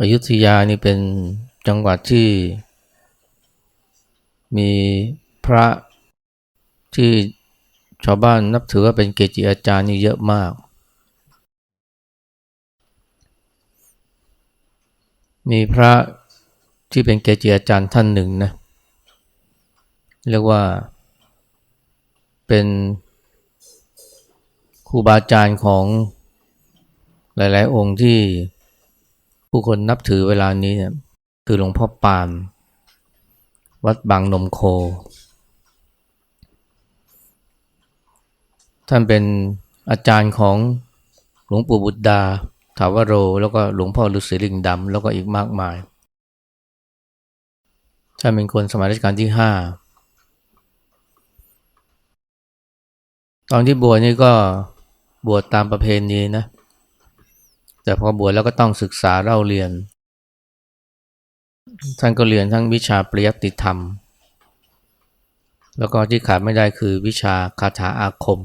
อยุธยานี่เป็นจังหวัดที่มีพระที่ชาวบ้านนับถือว่าเป็นเกจิอาจารย์นี่เยอะมาก มีพระที่เป็นเกจิอาจารย์ท่านหนึ่งนะ เรียกว่าเป็นครูบาอาจารย์ของหลาย ๆ องค์ที่ ผู้คนนับถือเวลานี้เนี่ยคือหลวงพ่อปาน วัดบางนมโค ท่านเป็นอาจารย์ของหลวงปู่บุตรดา ถาวโร แล้วก็หลวงพ่อฤาษีลิงดำ แล้วก็อีกมากมาย ท่านเป็นคนสมัยรัชกาลที่ห้าตอนที่บวชนี่ก็บวชตามประเพณีนะ แต่พอบวชแล้วก็ต้องศึกษาเล่าเรียน ท่านก็เรียนทั้งวิชาปริยัติธรรม แล้วก็ที่ขาดไม่ได้คือวิชาคาถาอาคม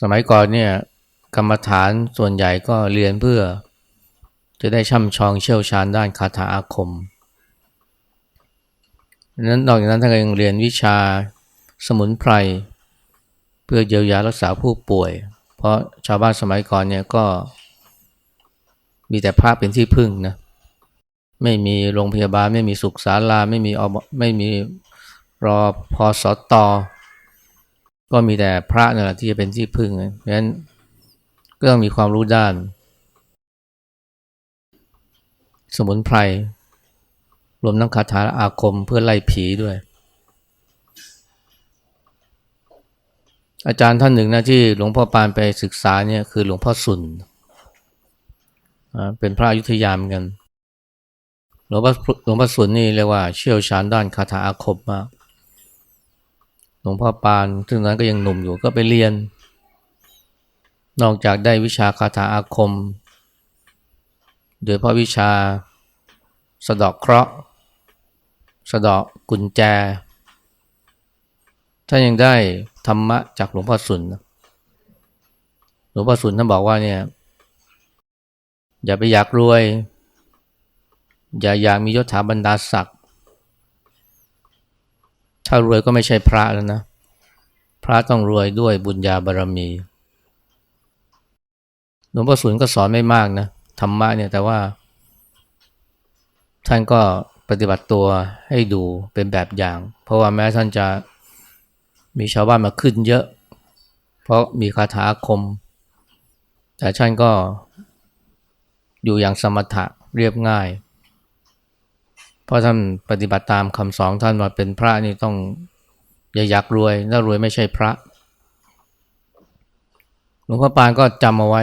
สมัยก่อนเนี่ยกรรมฐานส่วนใหญ่ก็เรียนเพื่อ จะได้ช่ำชองเชี่ยวชาญด้านคาถาอาคมนั้นนอกจากนั้นท่านก็ยังเรียนวิชาสมุนไพร เพื่อเยียวยารักษาผู้ป่วย เพราะชาวบ้านสมัยก่อนเนี่ยก็มีแต่พระเป็นที่พึ่งนะไม่มีโรงพยาบาลไม่มีสุขศาลาไม่มีอไม่มีรอพอสอตอก็มีแต่พระนั่นแหละที่จะเป็นที่พึ่งเพราะฉะนั้นก็ต้องมีความรู้ด้าน สมุนไพรรวมทั้งคาถาอาคมเพื่อไล่ผีด้วย อาจารย์ท่านหนึ่งนะที่หลวงพ่อปานไปศึกษาเนี่ยคือหลวงพ่อสุนเป็นพระอยุธยามเหมือนกัน หลวงพ่อหลวงพ่อสุนนี่เรียกว่าเชี่ยวชาญด้านคาถาอาคมมาก หลวงพ่อปานซึ่งนั้นก็ยังหนุ่มอยู่ก็ไปเรียน นอกจากได้วิชาคาถาอาคม โดยพระวิชาสะดอกเคราะห์สะดอกกุญแจ ท่านยังได้ ธรรมะจากหลวงพ่อสุนหลวงพ่อสุนท่านบอกว่าเนี่ยอย่าไปอยากรวย อย่าอยากมียศถาบรรดาศักดิ์ถ้ารวยก็ไม่ใช่พระแล้วนะ พระต้องรวยด้วยบุญญาบารรมีหลวงพ่อสุนก็สอนไม่มากนะธรรมะเนี่ยแต่ว่า ท่านก็ปฏิบัติตัวให้ดูเป็นแบบอย่าง เพราะว่าแม้ท่านจะ มีชาวบ้านมาขึ้นเยอะ เพราะมีคาถาคม แต่ท่านก็อยู่อย่างสมถะเรียบง่าย เพราะท่านปฏิบัติตามคำสอนท่านว่าเป็นพระนี่ต้องอย่าอยากรวย ถ้ารวยไม่ใช่พระหลวงพ่อปานก็จำเอาไว้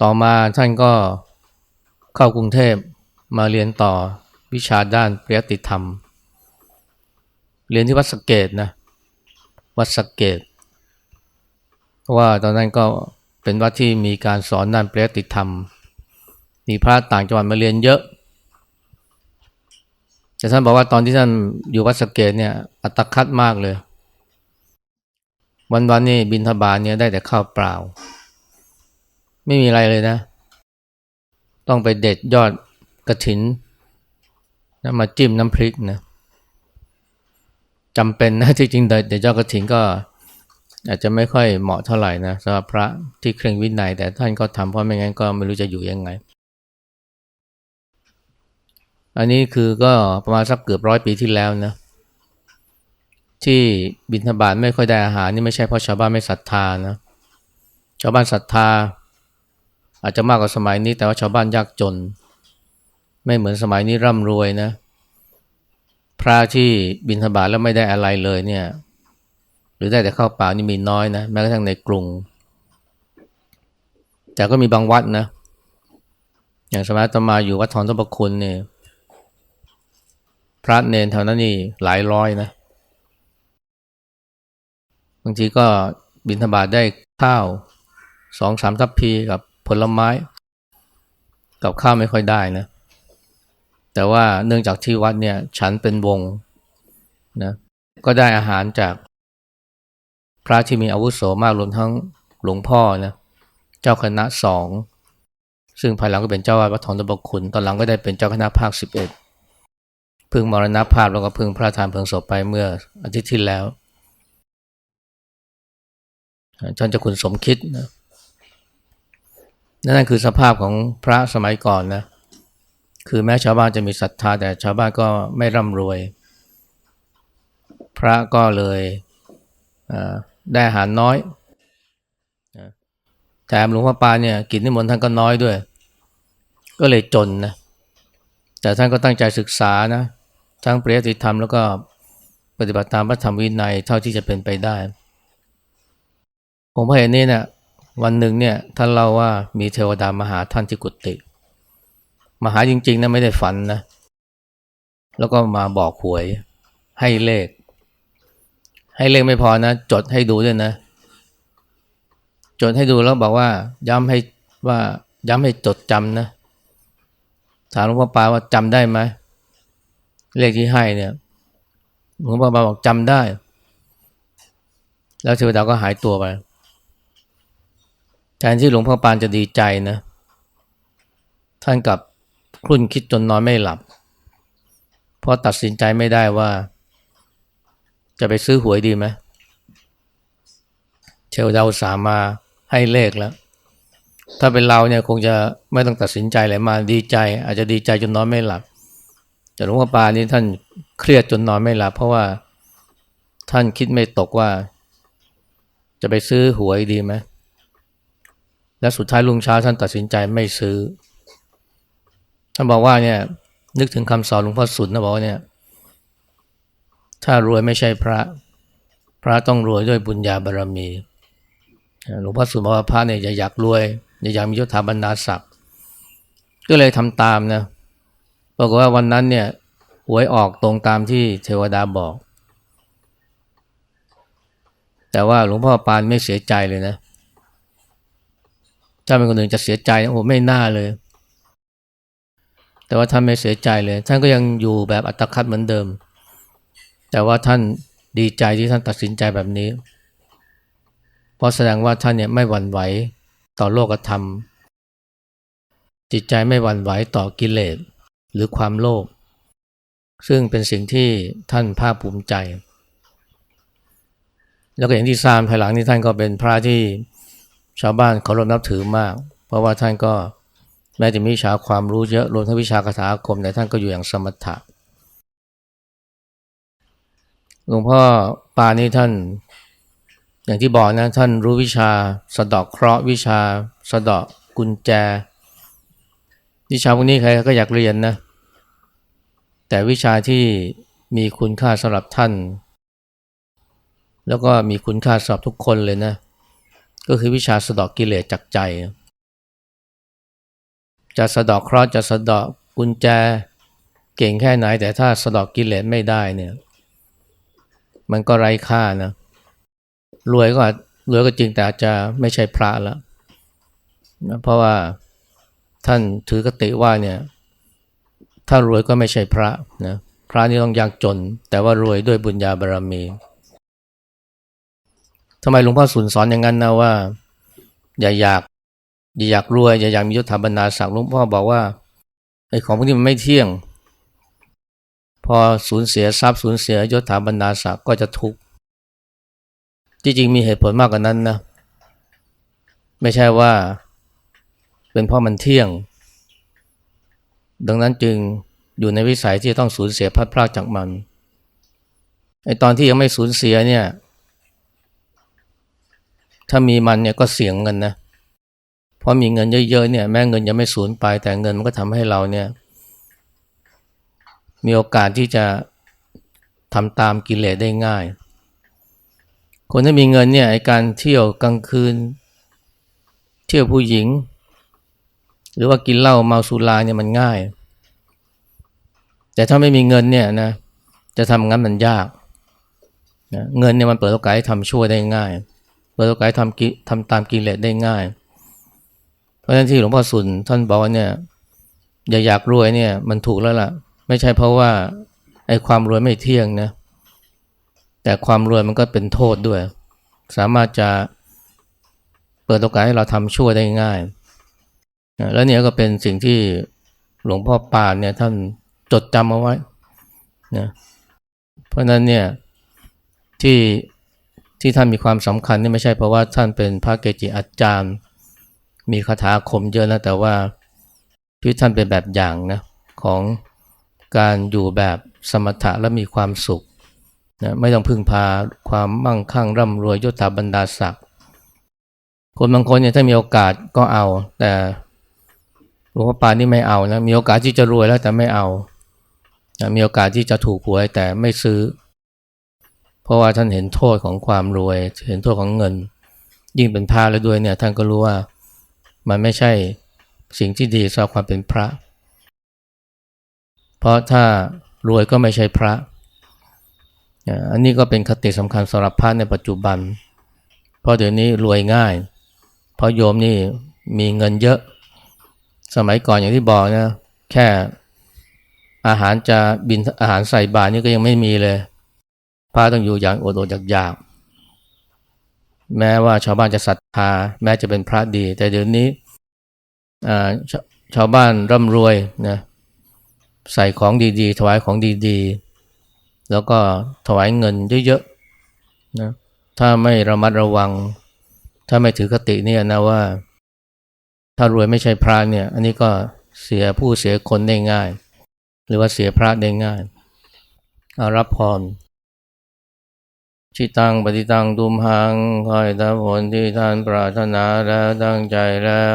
ต่อมาท่านก็เข้ากรุงเทพมาเรียนต่อวิชาด้านปริยติธรรม เรียนที่วัดสเกตนะ วัดสเกตเพราะว่าตอนนั้นก็เป็นวัดที่มีการสอนด้านปริยติธรรม มีพระต่างจังหวัดมาเรียนเยอะ แต่ท่านบอกว่าตอนที่ท่านอยู่วัดสเกตเนี่ย อัตคัดมากเลย วันวันนี้บินทบาทเนี่ยได้แต่ข้าวเปล่า ไม่มีอะไรเลยนะ ต้องไปเด็ดยอดกระถินนะมาจิ้มน้ำพริกนะ จำเป็นนะที่จริงเด็ดยอดกระถินก็ อาจจะไม่ค่อยเหมาะเท่าไหร่นะสำหรับพระที่เคร่งวินัยแต่ท่านก็ทำเพราะไม่งั้นก็ไม่รู้จะอยู่ยังไง อันนี้คือก็ประมาณสักเกือบร้อยปีที่แล้วนะที่บิณฑบาตไม่ค่อยได้อาหารนี่ไม่ใช่เพราะชาวบ้านไม่ศรัทธานะชาวบ้านศรัทธา อาจจะมากกว่าสมัยนี้ แต่ว่าชาวบ้านยากจน ไม่เหมือนสมัยนี้ร่ำรวยนะ พระที่บิณฑบาตแล้วไม่ได้อะไรเลยเนี่ย หรือได้แต่ข้าวเปล่านี่มีน้อยนะแม้กระทั่งในกรุง แต่ก็มีบางวัดนะ อย่างสมัยตมาอยู่วัดทองทบคุณเนี่ยพระเนนเท่านั้นนี่หลายร้อยนะ บางทีก็บิณฑบาตได้ข้าวสองสามทัพพีกับผลไม้ กับข้าวไม่ค่อยได้นะ แต่ว่าเนื่องจากที่วัดเนี่ยฉันเป็นวงนะก็ได้อาหารจากพระที่มีอาวุโสมากรวมทั้งหลวงพ่อนะเจ้าคณะสองซึ่งภายหลังก็เป็นเจ้าวาดวัดทองตะบกขุนตอนหลังก็ได้เป็นเจ้าคณะภาคสิบเอ็ดพิ่งมรณภาพแล้วก็เพิ่งพระทานเพลิงศพไปเมื่ออาทิตย์ที่แล้วท่านเจ้าคุณสมคิดนะนั่นคือสภาพของพระสมัยก่อนนะ คือแม้ชาวบ้านจะมีศรัทธาแต่ชาวบ้านก็ไม่ร่ำรวย พระก็เลยได้อาหารน้อยแถมหลวงพ่อปานเนี่ยกินนิมนต์ท่านก็น้อยด้วย ก็เลยจนนะแต่ท่านก็ตั้งใจศึกษานะทั้งปริยัติธรรมแล้วก็ปฏิบัติตามพระธรรมวินัยเท่าที่จะเป็นไปได้ ผมพอเห็นนี่เนะี่ยวันหนึ่งเนี่ยท่านเล่าว่ามีเทวดามาหาท่านที่กุฏิ มาหาจริงๆนะไม่ได้ฝันนะ แล้วก็มาบอกหวยให้เลข ให้เลขไม่พอนะ จดให้ดูด้วยนะ จดให้ดูแล้วบอกว่า ย้ำให้ว่าย้ำให้จดจำนะถามหลวงพ่อปาว่าจำได้ไหมเลขที่ให้เนี่ยหลวงพ่อปาบอกจำได้ แล้วเทวดาก็หายตัวไปแทนที่หลวงพ่อปานจะดีใจนะ ท่านกับ ครุ่นคิดจนนอนไม่หลับ เพราะตัดสินใจไม่ได้ว่า จะไปซื้อหวยดีไหมเชลดาวสามาให้เลขแล้ว ถ้าเป็นเราเนี่ยคงจะไม่ต้องตัดสินใจเลยมาดีใจ อาจจะดีใจจนนอนไม่หลับแต่หลวงพ่อปานี่ท่านเครียดจนนอนไม่หลับ เพราะว่าท่านคิดไม่ตกว่า จะไปซื้อหวยดีไหมและสุดท้ายลุงเช้าท่านตัดสินใจไม่ซื้อ ท่านบอกว่าเนี่ย นึกถึงคำสอนหลวงพ่อสุดนะบอกว่าเนี่ย ถ้ารวยไม่ใช่พระ พระต้องรวยด้วยบุญญาบารรมีหลวงพ่อสุดบอกว่าพระเนี่ยอยาอยากรวยอยาอยากมียศถาบรรดาศักดิ์ก็เลยทำตามนะบอกว่าวันนั้นเนี่ยหวยออกตรงตามที่เทวดาบอก แต่ว่าหลวงพ่อปานไม่เสียใจเลยนะ ถ้าเป็นคนอื่นจะเสียใจโอ้ไม่น่าเลย แต่ว่าท่านไม่เสียใจเลย ท่านก็ยังอยู่แบบอัตคัดเหมือนเดิม แต่ว่าท่านดีใจที่ท่านตัดสินใจแบบนี้ เพราะแสดงว่าท่านเนี่ยไม่หวั่นไหวต่อโลกธรรม จิตใจไม่หวั่นไหวต่อกิเลสหรือความโลภซึ่งเป็นสิ่งที่ท่านภาคภูมิใจ แล้วก็อย่างที่ทราบภายหลังนี้ท่านก็เป็นพระที่ชาวบ้านเคารพนับถือมาก เพราะว่าท่านก็ แม้จะมีวิชาความรู้เยอะรวมทั้งวิชาคาถาคมแต่ท่านก็อยู่อย่างสมถะหลวงพ่อปานี่ท่าน อย่างที่บอกนะท่านรู้วิชาสะดอกเคราะห์วิชาสะดอกกุญแจ วิชาพวกนี้ใครก็อยากเรียนนะ แต่วิชาที่มีคุณค่าสำหรับท่าน แล้วก็มีคุณค่าสำหรับทุกคนเลยนะ ก็คือวิชาสะดอกกิเลสจากใจ จะสะดอกเคราะห์จะสะดอกกุญแจเก่งแค่ไหน แต่ถ้าสะดอกกิเลสไม่ได้เนี่ย มันก็ไร้ค่านะรวยก็รวยก็จริงแต่อาจจะไม่ใช่พระแล้วนะเพราะว่าท่านถือกติว่าเนี่ย ถ้ารวยก็ไม่ใช่พระนะพระนี่ต้องยากจน แต่ว่ารวยด้วยบุญญาบารรมีทำไมหลวงพ่อสุนสอนอย่างนั้นนะว่า อย่าอยาก อย่าอยากรวยอย่าอยากมียศถาบรรดาศักดิ์หลวงพ่อบอกว่าไอ้ของพวกนี้มันไม่เที่ยง พอสูญเสียทรัพย์สูญเสียยศถาบรรดาศักดิ์ก็จะทุกข์จริงๆมีเหตุผลมากกว่านั้นนะไม่ใช่ว่า เป็นเพราะมันเที่ยง ดังนั้นจึงอยู่ในวิสัยที่ต้องสูญเสียพัดพลาดจากมันไอ้ตอนที่ยังไม่สูญเสียเนี่ย ถ้ามีมันเนี่ยก็เสี่ยงเงินนะเพราะมีเงินเยอะๆเนี่ยแม้เงินยังไม่สูญไป แต่เงินมันก็ทำให้เราเนี่ยมีโอกาสที่จะทำตามกิเลสได้ง่าย คนที่มีเงินเนี่ยการเที่ยวกลางคืน เที่ยวผู้หญิง หรือว่ากินเหล้าเมาสุราเนี่ยมันง่าย แต่ถ้าไม่มีเงินเนี่ยนะจะทำงั้นมันยากนะเงินเนี่ยมันเปิดโอกาสให้ทำชั่วได้ง่าย เปิดโอกาสทำกิทำตามกิเลสได้ง่าย เพราะฉะนั้นที่หลวงพ่อสุนท่านบอกว่าเนี่ยอย่าอยากรวยเนี่ยมันถูกแล้วล่ะ ไม่ใช่เพราะว่าไอ้ความรวยไม่เที่ยงนะแต่ความรวยมันก็เป็นโทษด้วย สามารถจะเปิดโอกาสให้เราทำชั่วได้ง่ายนะแล้วเนี่ยก็เป็นสิ่งที่หลวงพ่อปานเนี่ยท่านจดจำเอาไว้นะเพราะนั้นเนี่ยที่ที่ท่านมีความสำคัญนี่ไม่ใช่เพราะว่าท่านเป็นพระเกจิอาจารย์ มีคาถาคมเยอะนะแต่ว่าชีวิตท่านเป็นแบบอย่างนะของการอยู่แบบสมถะและมีความสุขนะไม่ต้องพึ่งพาความมั่งคั่งร่ำรวยยศถาบรรดาศักดิ์คนบางคนเนี่ยถ้ามีโอกาสก็เอา แต่หลวงพ่อปานนี่ไม่เอานะมีโอกาสที่จะรวยแล้วแต่ไม่เอานะมีโอกาสที่จะถูกหวยแต่ไม่ซื้อ เพราะว่าท่านเห็นโทษของความรวย เห็นโทษของเงิน ยิ่งเป็นพระแล้วด้วยเนี่ยท่านก็รู้ว่า มันไม่ใช่สิ่งที่ดีสำหรับความเป็นพระ เพราะถ้ารวยก็ไม่ใช่พระ อันนี้ก็เป็นคติสำคัญสำหรับพระในปัจจุบัน เพราะเดี๋ยวนี้รวยง่าย เพราะโยมนี่มีเงินเยอะ สมัยก่อนอย่างที่บอกนะแค่อาหารจะบินอาหารใส่บาตรนี่ก็ยังไม่มีเลยพระต้องอยู่อย่างอดอดอยากๆ แม้ว่าชาวบ้านจะศรัทธา แม้จะเป็นพระดี แต่เดี๋ยวนี้ชชาวบ้านร่ำรวยนะใส่ของดีๆ ถวายของดีๆ แล้วก็ถวายเงินเยอะๆนะถ้าไม่ระมัดระวัง ถ้าไม่ถือคติเนี่ยนะว่า ถ้ารวยไม่ใช่พระเนี่ย อันนี้ก็เสียผู้เสียคนได้ง่าย หรือว่าเสียพระได้ง่ายอารับพร ชิตังปฏิตังดุมหังคอยทับผลที่ท่านปรารถนาแล้วตั้งใจแล้ว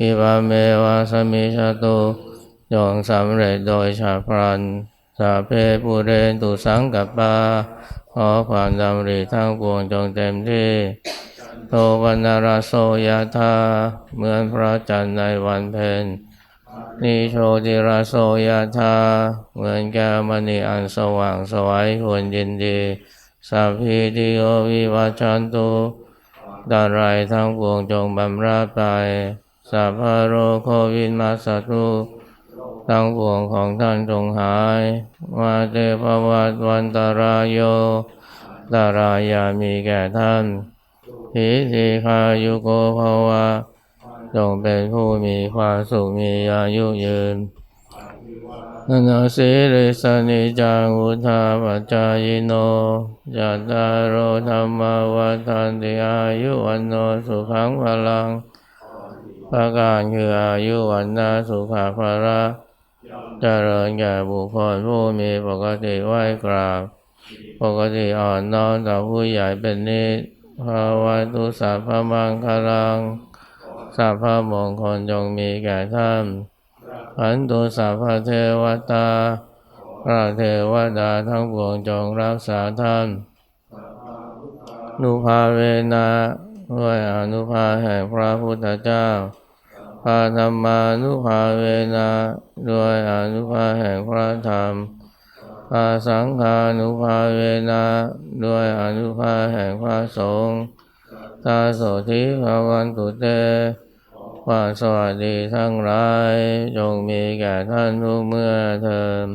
อิบาเมวาสมิชาตุยองสำเร็จโดยชาพรันสาเพปูเรนตุสังกัปปาขอความดำริทั้งปวงจงเต็มที่โตวันนาราโสยธาเหมือนพระจันทร์ในวันเพ็ญนิโชติราโสยธาเหมือนแก้วมณีอันสว่างสวัยควรยินดี สัพพิติโยวิวัชชันตุดารายทั้งปวงจงบำราดไปสัพพโรโควินมาสัตุทั้งปวงของท่านจงหายมาเตภวัตวันตารายโยตารายามีแก่ท่านหิสิคายุโกภวะจงเป็นผู้มีความสุขมีอายุยืน นนาสิริสนิจังุทาปัจจายโนจัตตารโอธรรมวัฏันติอายุวันโนสุขังพลังประการคืออายุวันนาสุขาภาระเจริญแก่บุคคลผู้มีปกติไหวกราบ ปกติอ่อนน้อมต่อผู้ใหญ่เป็นนิสภาวะตุสัพพมังคลังสัพพมงคลจงมีแก่ท่าน ขันตุสัพพเทวตาพระเทวดาทั้งปวงจงรักษาท่านนุภาเวนะด้วยอนุภาแห่งพระพุทธเจ้าพาธรรมานุภาเวนะด้วยอนุภาแห่งพระธรรมพาสังฆานุภาเวนะด้วยอนุภาแห่งพระสงฆ์ตาโสธิภาวันตุเต ความสวัสดีทั้งหลายจงมีแก่ท่านทุกเมื่อเทอม